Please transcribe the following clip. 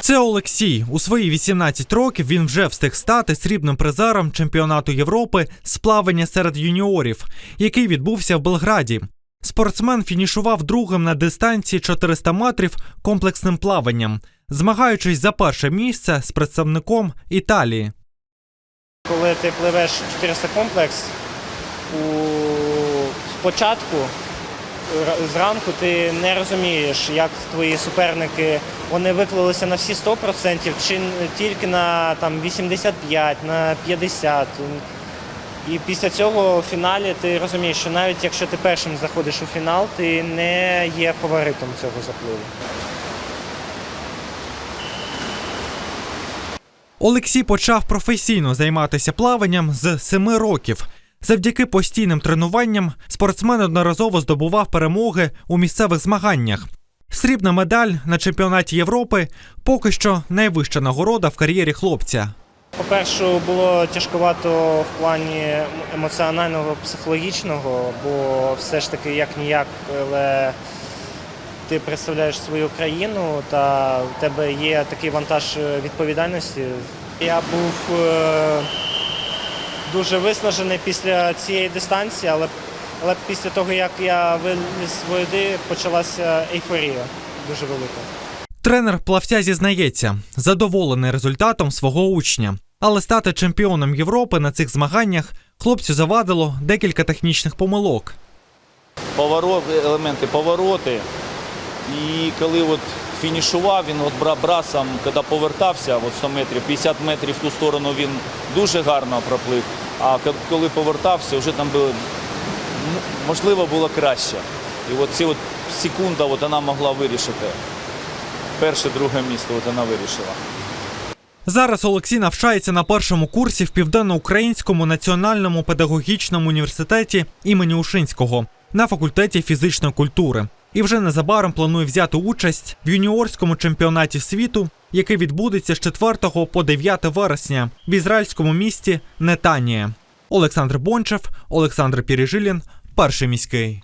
Це Олексій. У свої 18 років він вже встиг стати срібним призером чемпіонату Європи з плавання серед юніорів, який відбувся в Белграді. Спортсмен фінішував другим на дистанції 400 метрів комплексним плаванням, змагаючись за перше місце з представником Італії. Коли ти пливеш 400 комплекс, у... спочатку зранку ти не розумієш, як твої суперники вони виклалися на всі 100% чи тільки на там, 85, на 50. І після цього в фіналі ти розумієш, що навіть якщо ти першим заходиш у фінал, ти не є фаворитом цього запливу. Олексій почав професійно займатися плаванням з 7 років. Завдяки постійним тренуванням спортсмен одноразово здобував перемоги у місцевих змаганнях. Срібна медаль на чемпіонаті Європи поки що найвища нагорода в кар'єрі хлопця. По-перше, було тяжковато в плані емоціонального, психологічного, бо все ж таки як ніяк, але ти представляєш свою країну та в тебе є такий вантаж відповідальності. Я був е, дуже виснажений після цієї дистанції, але, але після того, як я виліз з води, почалася ейфорія дуже велика. Тренер плавця зізнається, задоволений результатом свого учня. Але стати чемпіоном Європи на цих змаганнях хлопцю завадило декілька технічних помилок. поворот, елементи повороти. І коли от фінішував, він от бра- брасом, коли повертався, от 100 метрів, 50 метрів в ту сторону він дуже гарно проплив. А коли повертався, вже там було, можливо було краще. І от ці от секунда от вона могла вирішити. Перше, друге місце от вона вирішила. Зараз Олексій навчається на першому курсі в Південноукраїнському національному педагогічному університеті імені Ушинського на факультеті фізичної культури. І вже незабаром планує взяти участь в юніорському чемпіонаті світу, який відбудеться з 4 по 9 вересня в ізраїльському місті Нетанія. Олександр Бончев, Олександр Піріжилін, перший міський.